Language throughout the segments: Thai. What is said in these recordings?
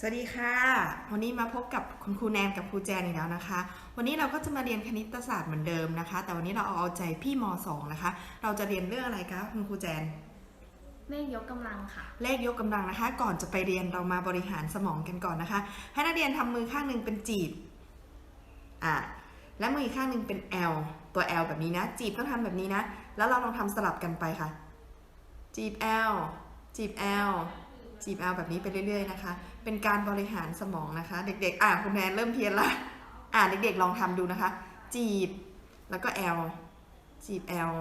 สวัสดีค่ะ วันนี้มาพบกับคุณครูแนนกับครูแจนอีกแล้วนะคะ วันนี้เราก็จะมาเรียนคณิตศาสตร์เหมือนเดิมนะคะ แต่วันนี้เราเอาเอาใจพี่ม .2 นะคะ เราจะเรียนเรื่องอะไรคะคุณครูแจน เลขยกกำลังค่ะ เลขยกกำลังนะคะ ก่อนจะไปเรียนเรามาบริหารสมองกันก่อนนะคะ ให้นักเรียนทำมือข้างหนึ่งเป็นจีบ อะ และมืออีกข้างหนึ่งเป็น L ตัว L แบบนี้นะ จีบต้องทำแบบนี้นะ แล้วเราลองทำสลับกันไปค่ะ จีบ L จีบ L จีบ L แบบนี้ไปเรื่อย ๆ นะคะ เป็นการบริหารสมองนะคะ เด็กๆ อะคุณแนนเริ่มเพี้ยนละอะเด็กๆลองทำดูนะคะ จีบแล้วก็ L จีบ L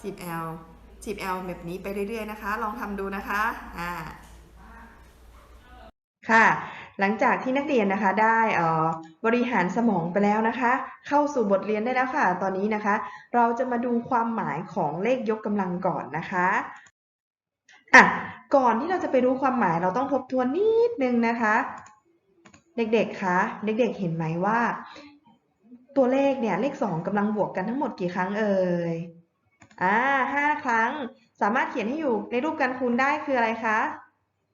จีบ L จีบ L แบบนี้ไปเรื่อย ๆ นะคะ ลองทำดูนะคะอ่าค่ะหลังจากที่นักเรียนนะคะได้เอ่อบริหารสมองไปแล้วนะคะ เข้าสู่บทเรียนได้แล้วค่ะ ตอนนี้นะคะ เราจะมาดูความหมายของเลขยกกำลังก่อนนะคะ อะก่อนที่เราจะไปรู้ความหมายเราต้องทบทวนนิดนึงนะคะ เด็กๆคะเด็กๆเห็นไหมว่า ตัวเลขเนี่ยเลขสองกำลังบวกกันทั้งหมดกี่ครั้งเอ่ยอ่าห้าครั้งสามารถเขียนให้อยู่ในรูปการคูณได้คืออะไรคะ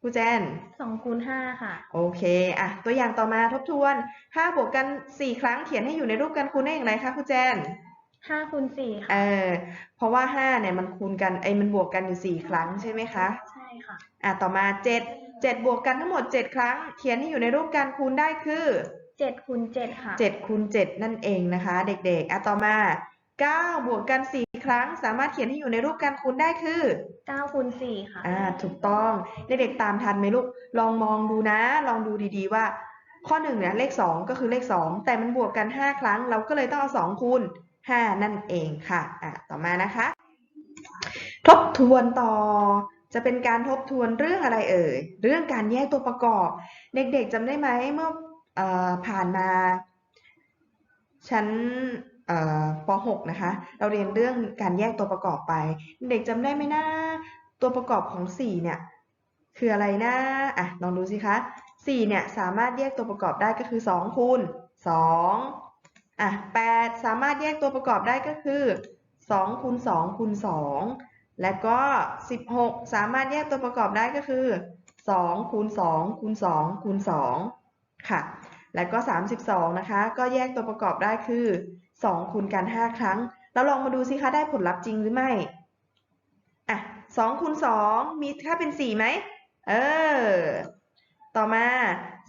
ครูแจน2คูณ5ค่ะ โอเคอะตัวอย่างต่อมาทบทวน5บวกกัน 4 ครั้งเขียนให้อยู่ในรูปการคูณได้อย่างไรคะครูแจน 5คูณ4ค่ะ เออเพราะว่า5เนี่ยมันคูณกันไอ้ยมันบวกกันอยู่4ครั้งใช่ไหมคะใช่ค่ะ อะต่อมา7 7บวกกันทั้งหมด7ครั้ง เขียนให้อยู่ในรูปการคูณได้คือ7คูณ7ค่ะ7คูณ7นั่นเองนะคะ เด็กๆอะต่อมา9บวกกัน4ครั้ง สามารถเขียนให้อยู่ในรูปการคูณได้คือ9คูณ4ค่ะ อ่าถูกต้องเด็กๆตามทันไหมลูกลองมองดูนะ ลองดูดีๆว่า ข้อหนึ่งเนี่ยเลข2ก็คือเลข2แต่มันบวกกัน5ครั้ง เราก็เลยต้องเอา2คูณ 5 นั่นเองค่ะอะต่อมานะคะ ทบทวนต่อจะเป็นการทบทวนเรื่องอะไรเอ่ย เรื่องการแยกตัวประกอบ เด็กๆจำได้ไหมเมื่ออผ่านมาชั้นป .6 นะคะ เราเรียนเรื่องการแยกตัวประกอบไป เด็กจำได้ไหมนะตัวประกอบของ 4 เนี่ย คืออะไรนะอะลองดูสิคะ 4 เนี่ย สามารถแยกตัวประกอบได้ก็คือ 2 คูณ 2 อะ8สามารถแยกตัวประกอบได้ก็คือ2คูณ2คูณ2และก็ 16 สามารถแยกตัวประกอบได้ก็คือ2คูณ2คูณ2คูณ2ค่ะ แล้วก็ 32 นะคะ ก็แยกตัวประกอบได้คือ2คูณกัน 5 ครั้ง แล้วลองมาดูสิคะได้ผลลัพธ์จริงหรือไม่ อะสองคูณสองมีค่าเป็นสี่ไหม เออ ต่อมา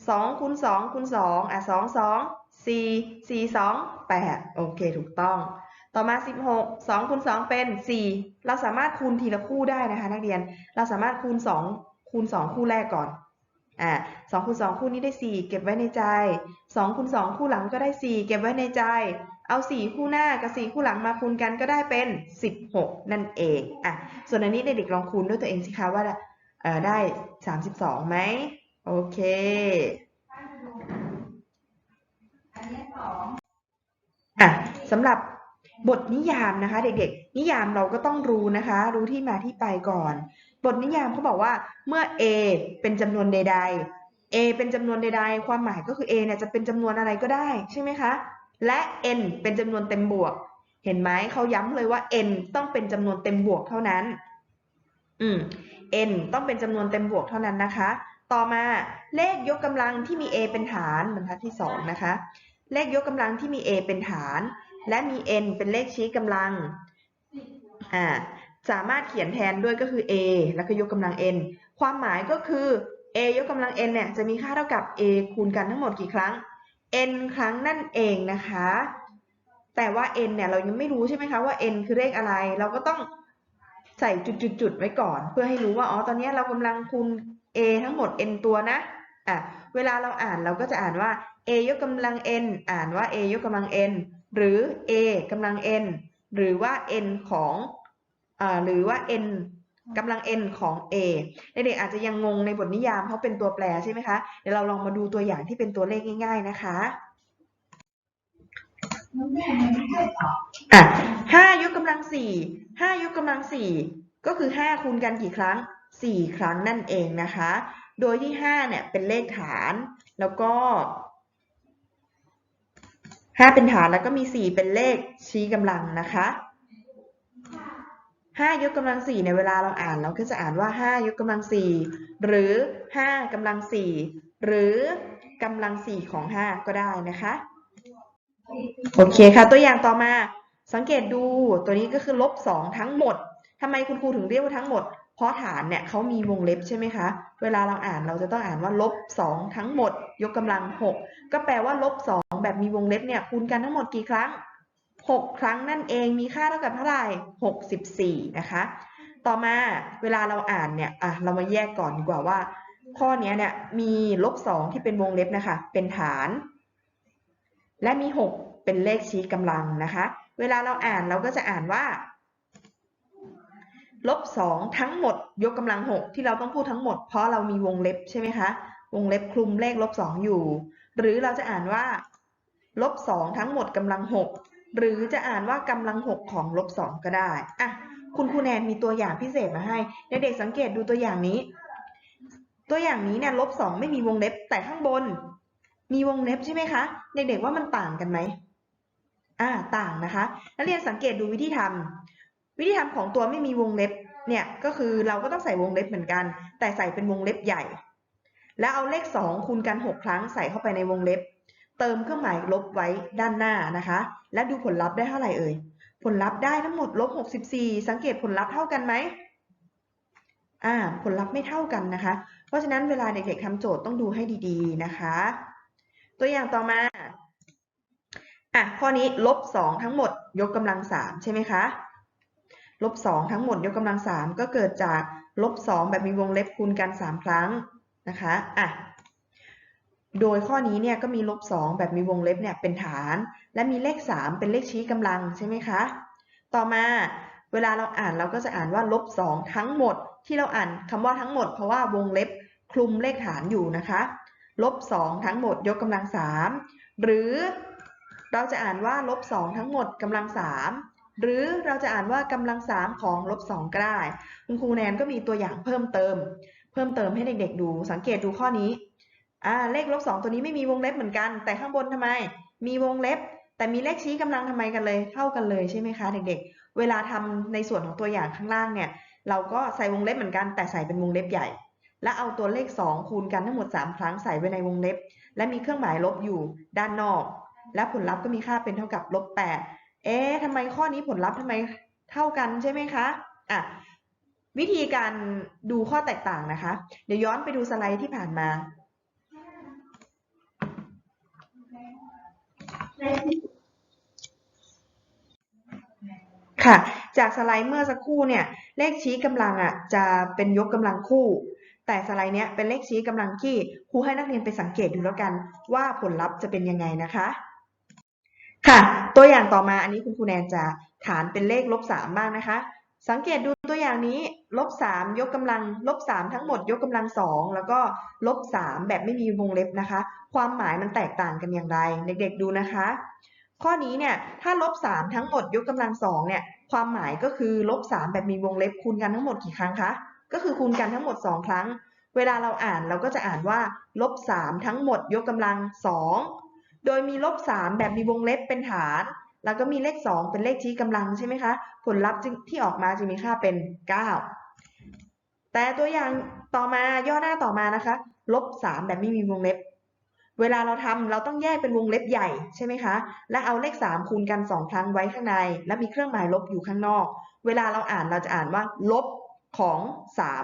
สองคูณสองคูณสองอะสอ งสองสี่สี่สองแปดโอเค ถูกต้อง ต่อมาสิบหกสองคูณสองเป็นสี่เราสามารถคูณทีละคู่ได้นะคะ นักเรียน เราสามารถคูณสองคูณสองคู่แรกก่อน อ่าสองคูณสองคู่นี้ได้สี่เก็บไว้ในใจสองคูณสองคู่หลังก็ได้สี่เก็บไว้ในใจ เอาสี่คู่หน้ากับสี่คู่หลังมาคูณกันก็ได้เป็นสิบหกนั่นเอง อะ ส่วนอันนี้เด็กๆลองคูณด้วยตัวเองสิคะว่าเอ่อได้สามสิบสองไหมโอเค อะสำหรับบทนิยามนะคะ เด็กๆ นิยามเราก็ต้องรู้นะคะ รู้ที่มาที่ไปก่อน บทนิยามเขาบอกว่าเมื่อ a เป็นจำนวนใด ๆ a เป็นจำนวนใด ๆ ความหมายก็คือ a เนี่ยจะเป็นจำนวนอะไรก็ได้ใช่ไหมคะและ n เป็นจำนวนเต็มบวก เห็นไหมเขาย้ำเลยว่า n ต้องเป็นจำนวนเต็มบวกเท่านั้น อืม n ต้องเป็นจำนวนเต็มบวกเท่านั้นนะคะ ต่อมาเลขยกกำลังที่มี a เป็นฐานบรรทัดที่สองนะคะ เลขยกกำลังที่มี a เป็นฐาน และมี n เป็นเลขชี้กำลัง อ่า สามารถเขียนแทนด้วยก็คือ a แล้วก็ยกกำลัง n ความหมายก็คือ a ยกกำลัง n เนี่ยจะมีค่าเท่ากับ a คูณกันทั้งหมดกี่ครั้ง n ครั้งนั่นเองนะคะ แต่ว่า n เนี่ยเรายังไม่รู้ใช่ไหมคะว่า n คือเลขอะไร เราก็ต้องใส่จุดๆๆไว้ก่อน เพื่อให้รู้ว่า อ๋อ ตอนนี้เรากำลังคูณ a ทั้งหมด n ตัวนะ อะ เวลาเราอ่านเราก็จะอ่านว่า a ยกกำลัง n อ่านว่า a ยกกำลัง n หรือ a กำลัง n หรือว่า n ของอ่าหรือว่า n กำลัง n ของ a เด็กๆอาจจะยังงงในบทนิยามเพราะเป็นตัวแปรใช่ไหมคะ เดี๋ยวเราลองมาดูตัวอย่างที่เป็นตัวเลขง่าย ๆนะคะอะห้ายกกำลังสี่ห้ายกกำลังสี่ก็คือห้าคูณกันกี่ครั้งสี่ครั้งนั่นเองนะคะ โดยที่ห้าเนี่ยเป็นเลขฐาน แล้วก็ ห้าเป็นฐานแล้วก็มีสี่เป็นเลขชี้กำลังนะคะห้ายกกำลังสี่ในเวลาเราอ่านเราก็จะอ่านว่าห้ายกกำลังสี่หรือห้ากำลังสี่หรือกำลังสี่ของห้าก็ได้นะคะ โอเคค่ะ ตัวอย่างต่อมาสังเกตดูตัวนี้ก็คือลบสองทั้งหมดทำไมคุณครูถึงเรียกว่าทั้งหมด เพราะฐานเนี่ยเขามีวงเล็บใช่ไหมคะ เวลาเราอ่านเราจะต้องอ่านว่าลบสองทั้งหมด ยกกำลังหกก็แปลว่าลบสองแบบมีวงเล็บเนี่ยคูณกันทั้งหมดกี่ครั้งหกครั้งนั่นเองมีค่าเท่ากับเท่าไหร่หกสิบสี่นะคะ ต่อมาเวลาเราอ่านเนี่ยอะเรามาแยกก่อนดีกว่าว่า ข้อนี้เนี่ยมีลบสองที่เป็นวงเล็บนะคะ เป็นฐาน และมีหกเป็นเลขชี้กำลังนะคะ เวลาเราอ่านเราก็จะอ่านว่า ลบสองทั้งหมดยกกำลังหกที่เราต้องพูดทั้งหมด เพราะเรามีวงเล็บใช่ไหมคะ วงเล็บคลุมเลขลบสองอยู่ หรือเราจะอ่านว่าลบสองทั้งหมดกำลังหกหรือจะอ่านว่ากำลังหกของลบสองก็ได้อะคุณครูแนนมีตัวอย่างพิเศษมาให้เด็กๆสังเกตดูตัวอย่างนี้ ตัวอย่างนี้เนี่ยลบสองไม่มีวงเล็บแต่ข้างบน มีวงเล็บใช่ไหมคะเด็กๆว่ามันต่างกันไหมอ่าต่างนะคะนักเรียนสังเกตดูวิธีทำ วิธีทำของตัวไม่มีวงเล็บเนี่ยก็คือเราก็ต้องใส่วงเล็บเหมือนกัน แต่ใส่เป็นวงเล็บใหญ่ แล้วเอาเลข 2 คูณกัน 6 ครั้งใส่เข้าไปในวงเล็บ เติมเครื่องหมายลบไว้ด้านหน้านะคะ และดูผลลัพธ์ได้เท่าไหร่เอ่ยผลลัพธ์ได้ทั้งหมดลบ64 สังเกตผลลัพธ์เท่ากันไหมอ่าผลลัพธ์ไม่เท่ากันนะคะ เพราะฉะนั้นเวลาเด็กๆทำโจทย์ต้องดูให้ดีๆนะคะ ตัวอย่างต่อมาอะข้อนี้ลบ2ทั้งหมดยกกำลัง3ใช่ไหมคะ ลบ2ทั้งหมดยกกำลัง 3 ก็เกิดจากลบ2แบบมีวงเล็บคูณกัน 3 ครั้งนะคะอะโดยข้อนี้เนี่ยก็มีลบ2แบบมีวงเล็บเนี่ยเป็นฐาน และมีเลข 3 เป็นเลขชี้กำลังใช่ไหมคะ ต่อมาเวลาเราอ่านเราก็จะอ่านว่าลบ2ทั้งหมดที่เราอ่านคำว่าทั้งหมดเพราะว่าวงเล็บคลุมเลขฐานอยู่นะคะลบ2ทั้งหมดยกกำลัง 3 หรือเราจะอ่านว่าลบ2ทั้งหมดกำลัง3 หรือเราจะอ่านว่ากำลัง3ของลบ2ก็ได้ คุณครูแนนก็มีตัวอย่างเพิ่มเติม เพิ่มเติมให้เด็กๆ ดูสังเกตดูข้อนี้อ่าเลขลบ2ตัวนี้ไม่มีวงเล็บเหมือนกัน แต่ข้างบนทำไม มีวงเล็บ แต่มีเลขชี้กำลังทำไมกันเลยเท่ากันเลยใช่ไหมคะเด็กๆ เวลาทำในส่วนของตัวอย่างข้างล่างเนี่ย เราก็ใส่วงเล็บเหมือนกันแต่ใส่เป็นวงเล็บใหญ่ และเอาตัวเลข 2 คูณกันทั้งหมด 3 ครั้งใส่ไว้ในวงเล็บ และมีเครื่องหมายลบอยู่ด้านนอก และผลลัพธ์ก็มีค่าเป็นเท่ากับลบ8 เอ๊ะทำไมข้อนี้ผลลัพธ์ทำไมเท่ากันใช่ไหมคะอะวิธีการดูข้อแตกต่างนะคะ เดี๋ยวย้อนไปดูสไลด์ที่ผ่านมา ค่ะ จากสไลด์เมื่อสักครู่เนี่ย เลขชี้กำลังอะจะเป็นยกกำลังคู่ แต่สไลด์เนี้ยเป็นเลขชี้กำลังคี่ครูให้นักเรียนไปสังเกตดูแล้วกันว่าผลลัพธ์จะเป็นยังไงนะคะ ค่ะ ตัวอย่างต่อมาอันนี้คุณครูแนนจะฐานเป็นเลขลบสามบ้างนะคะ สังเกตดูตัวอย่างนี้ลบสามยกกำลังลบสามทั้งหมดยกกำลังสองแล้วก็ลบสามแบบไม่มีวงเล็บนะคะ ความหมายมันแตกต่างกันอย่างไร เด็กๆดูนะคะ ข้อนี้เนี่ยถ้าลบสามทั้งหมดยกกำลังสองเนี่ยความหมายก็คือลบสามแบบมีวงเล็บคูณกันทั้งหมดกี่ครั้งคะก็คือคูณกันทั้งหมดสองครั้ง เวลาเราอ่านเราก็จะอ่านว่าลบสามทั้งหมดยกกำลังสอง โดยมีลบสามแบบมีวงเล็บเป็นฐาน แล้วก็มีเลขสองเป็นเลขชี้กำลังใช่ไหมคะ ผลลัพธ์ที่ออกมาจึงมีค่าเป็นเก้าแต่ตัวอย่างต่อมาย่อหน้าต่อมานะคะ ลบสามแบบไม่มีวงเล็บ เวลาเราทำเราต้องแยกเป็นวงเล็บใหญ่ใช่ไหมคะ และเอาเลข 3 คูณกัน 2 ครั้งไว้ข้างใน และมีเครื่องหมายลบอยู่ข้างนอก เวลาเราอ่านเราจะอ่านว่า ลบของ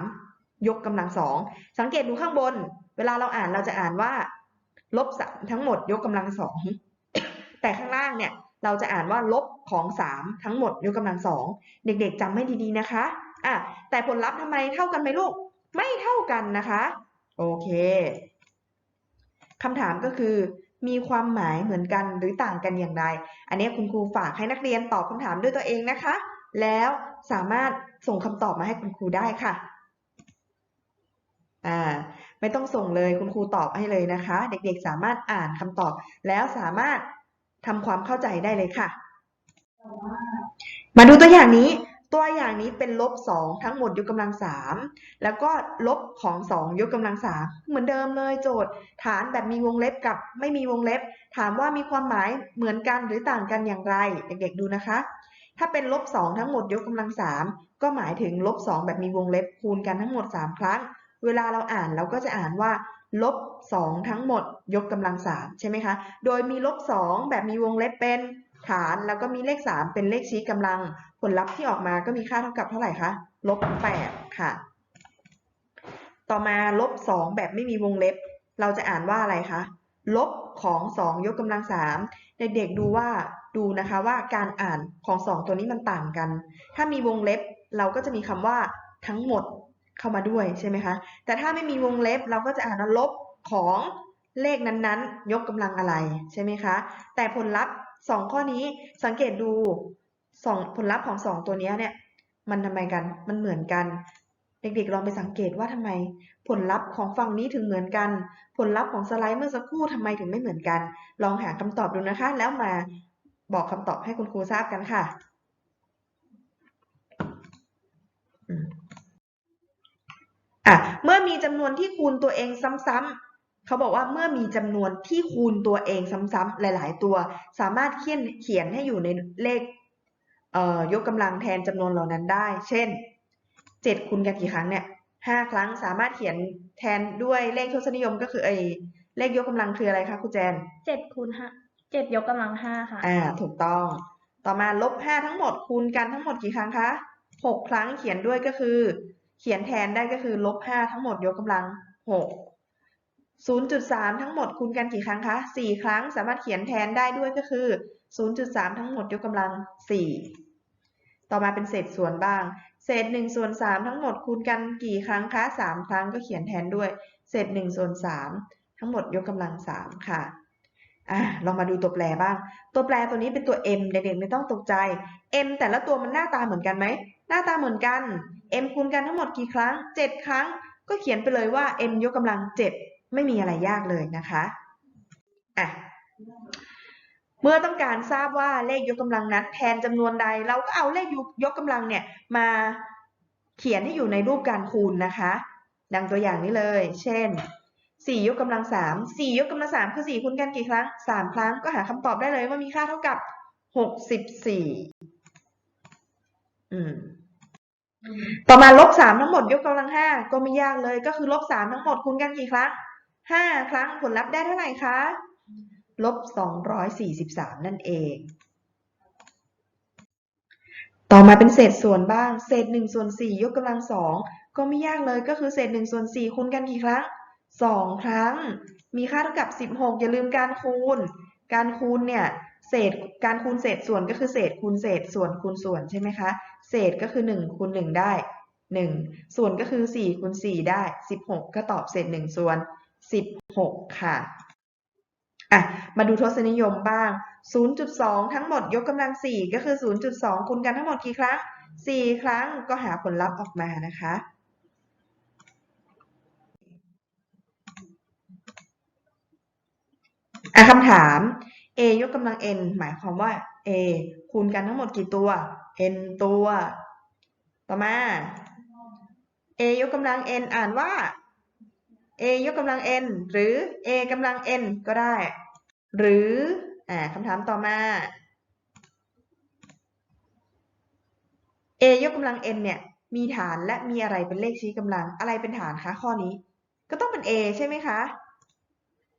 3 ยกกำลังสอง สังเกตดูข้างบน เวลาเราอ่านเราจะอ่านว่า ลบสามทั้งหมดยกกำลังสองแต่ข้างล่างเนี่ยเราจะอ่านว่าลบของ3ทั้งหมดยกกำลังสองเด็กๆจำให้ดีๆนะคะอะแต่ผลลัพธ์ทำไมเท่ากันไหมลูก ไม่เท่ากันนะคะ โอเคคำถามก็คือมีความหมายเหมือนกันหรือต่างกันอย่างไร อันนี้คุณครูฝากให้นักเรียนตอบคำถามด้วยตัวเองนะคะ แล้วสามารถส่งคำตอบมาให้คุณครูได้ค่ะ อ่า ไม่ต้องส่งเลยคุณครูตอบให้เลยนะคะ เด็กๆสามารถอ่านคำตอบ แล้วสามารถทำความเข้าใจได้เลยค่ะ มาดูตัวอย่างนี้ ตัวอย่างนี้เป็นลบสองทั้งหมดยกกำลังสามแล้วก็ลบของสองยกกำลังสามเหมือนเดิมเลยโจทย์ ฐานแบบมีวงเล็บกับไม่มีวงเล็บ ถามว่ามีความหมายเหมือนกันหรือต่างกันอย่างไร เด็กๆดูนะคะ ถ้าเป็นลบสองทั้งหมดยกกำลังสามก็หมายถึงลบสองแบบมีวงเล็บคูณกันทั้งหมดสามครั้ง เวลาเราอ่านเราก็จะอ่านว่าลบ2ทั้งหมดยกกำลังสามใช่ไหมคะ โดยมีลบ2แบบมีวงเล็บเป็นฐาน แล้วก็มีเลข 3 เป็นเลขชี้กำลัง ผลลัพธ์ที่ออกมาก็มีค่าเท่ากับเท่าไหร่คะลบ8ค่ะ ต่อมาลบ2แบบไม่มีวงเล็บ เราจะอ่านว่าอะไรคะลบของ 2 ยกกำลัง3เด็กๆดูว่าดูนะคะว่าการอ่านของ 2 ตัวนี้มันต่างกัน ถ้ามีวงเล็บเราก็จะมีคำว่าทั้งหมด เข้ามาด้วยใช่ไหมคะ แต่ถ้าไม่มีวงเล็บเราก็จะอ่านว่าลบของเลขนั้นๆ ยกกำลังอะไรใช่ไหมคะ แต่ผลลัพธ์2ข้อนี้สังเกตดูสองผลลัพธ์ของ 2 ตัวเนี้เนี่ยมันทำไมกัน มันเหมือนกัน เด็กๆลองไปสังเกตว่าทำไม ผลลัพธ์ของฝั่งนี้ถึงเหมือนกัน ผลลัพธ์ของสไลด์เมื่อสักครู่ทำไมถึงไม่เหมือนกัน ลองหาคำตอบดูนะคะ แล้วมาบอกคำตอบให้คุณครูทราบกันค่ะ อืมอะเมื่อมีจำนวนที่คูณตัวเองซ้ำๆเขาบอกว่าเมื่อมีจำนวนที่คูณตัวเองซ้ำๆหลาย ๆ ตัว สามารถเขียนเขียนให้อยู่ในเลขเอ่อยกกำลังแทนจำนวนเหล่านั้นได้ เช่น7คูณกันกี่ครั้งเนี่ย5ครั้งสามารถเขียนแทนด้วยเลขทศนิยมก็คือไอ้เลขยกกำลังคืออะไรคะครูแจนเจ็ดคูณห้าเจ็ดยกกำลังห้าค่ะ อ่า ถูกต้อง ต่อมาลบ5ทั้งหมดคูณกันทั้งหมดกี่ครั้งคะ6ครั้งเขียนด้วยก็คือ เขียนแทนได้ก็คือลบ5ทั้งหมดยกกำลัง6 0.3 ทั้งหมดคูณกันกี่ครั้งคะ 4 ครั้งสามารถเขียนแทนได้ด้วยก็คือ 0.3 ทั้งหมดยกกำลัง 4 ต่อมาเป็นเศษส่วนบ้าง เศษ1ส่วน3ทั้งหมดคูณกันกี่ครั้งคะ 3 ครั้งก็เขียนแทนด้วย เศษ1ส่วน3ทั้งหมดยกกำลัง 3 ค่ะอะลองมาดูตัวแปรบ้าง ตัวแปรตัวนี้เป็นตัว m เด็กๆไม่ต้องตกใจ m แต่ละตัวมันหน้าตาเหมือนกันไหม หน้าตาเหมือนกัน m คูณกันทั้งหมดกี่ครั้ง 7 ครั้ง ก็เขียนไปเลยว่า m ยกกำลัง 7 ไม่มีอะไรยากเลยนะคะอะเมื่อต้องการทราบว่าเลขยกกำลังนั้นแทนจำนวนใด เราก็เอาเลขยกกำลังเนี่ยมาเขียนให้อยู่ในรูปการคูณนะคะ ดังตัวอย่างนี้เลย เช่นสี่ยกกำลังสามสี่ยกกำลังสามคือสี่คูณกันกี่ครั้งสามครั้งก็หาคำตอบได้เลยว่ามีค่าเท่ากับหกสิบสี่อืม ต่อมาลบสามทั้งหมดยกกำลังห้าก็ไม่ยากเลย ก็คือลบสามทั้งหมดคูณกันกี่ครั้งห้าครั้งผลลัพธ์ได้เท่าไหร่คะลบสองร้อยสี่สิบสามนั่นเอง ต่อมาเป็นเศษส่วนบ้าง เศษหนึ่งส่วนสี่ยกกำลังสองก็ไม่ยากเลยก็คือเศษหนึ่งส่วนสี่คูณกันกี่ครั้งสองครั้ง มีค่าเท่ากับ16อย่าลืมการคูณ การคูณเนี่ย เศษการคูณเศษส่วนก็คือเศษคูณเศษส่วนคูณส่วนใช่ไหมคะเศษก็คือ1คูณ1ได้ 1 ส่วนก็คือ4คูณ4ได้ 16 ก็ตอบเศษ1ส่วน 16 ค่ะอะมาดูทศนิยมบ้าง 0.2 ทั้งหมดยกกำลัง 4 ก็คือ 0.2 คูณกันทั้งหมดกี่ครั้ง 4 ครั้งก็หาผลลัพธ์ออกมานะคะอะคำถาม a ยกกำลัง n หมายความว่า a คูณกันทั้งหมดกี่ตัว n ตัว ต่อมา a ยกกำลัง n อ่านว่า a ยกกำลัง n หรือ a กำลัง n ก็ได้ หรือ อ่าคำถามต่อมา a ยกกำลัง n เนี่ย มีฐานและมีอะไรเป็นเลขชี้กำลัง อะไรเป็นฐานคะข้อนี้ ก็ต้องเป็น a ใช่ไหมคะ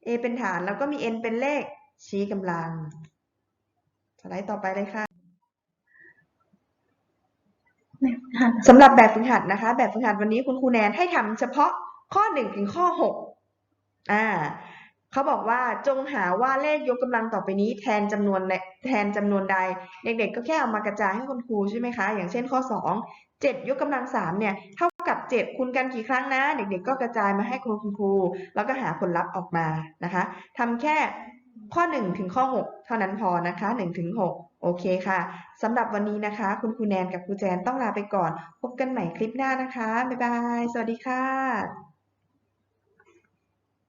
a เป็นฐานแล้วก็มี n เป็นเลข ชี้กำลัง สไลด์ต่อไปเลยค่ะสำหรับแบบฝึกหัดนะคะ แบบฝึกหัดวันนี้คุณครูแนนให้ทำเฉพาะข้อ1ถึงข้อ6อ่าเขาบอกว่าจงหาว่าเลขยกกำลังต่อไปนี้ แทนจำนวนในแทนจำนวนใด เด็กๆ ก็แค่เอามากระจายให้คุณครูใช่ไหมคะ อย่างเช่นข้อ 2 7 ยกกำลัง3เนี่ยเท่ากับ 7 คูณกันกี่ครั้งนะ เด็กๆ ก็กระจายมาให้คุณครู แล้วก็หาผลลัพธ์ออกมานะคะทำแค่ ข้อ 1 ถึงข้อ 6 เท่านั้นพอนะคะ1ถึง6โอเคค่ะสำหรับวันนี้นะคะ คุณครูแนนกับครูแจนต้องลาไปก่อน พบกันใหม่คลิปหน้านะคะ บ๊ายบาย สวัสดีค่ะ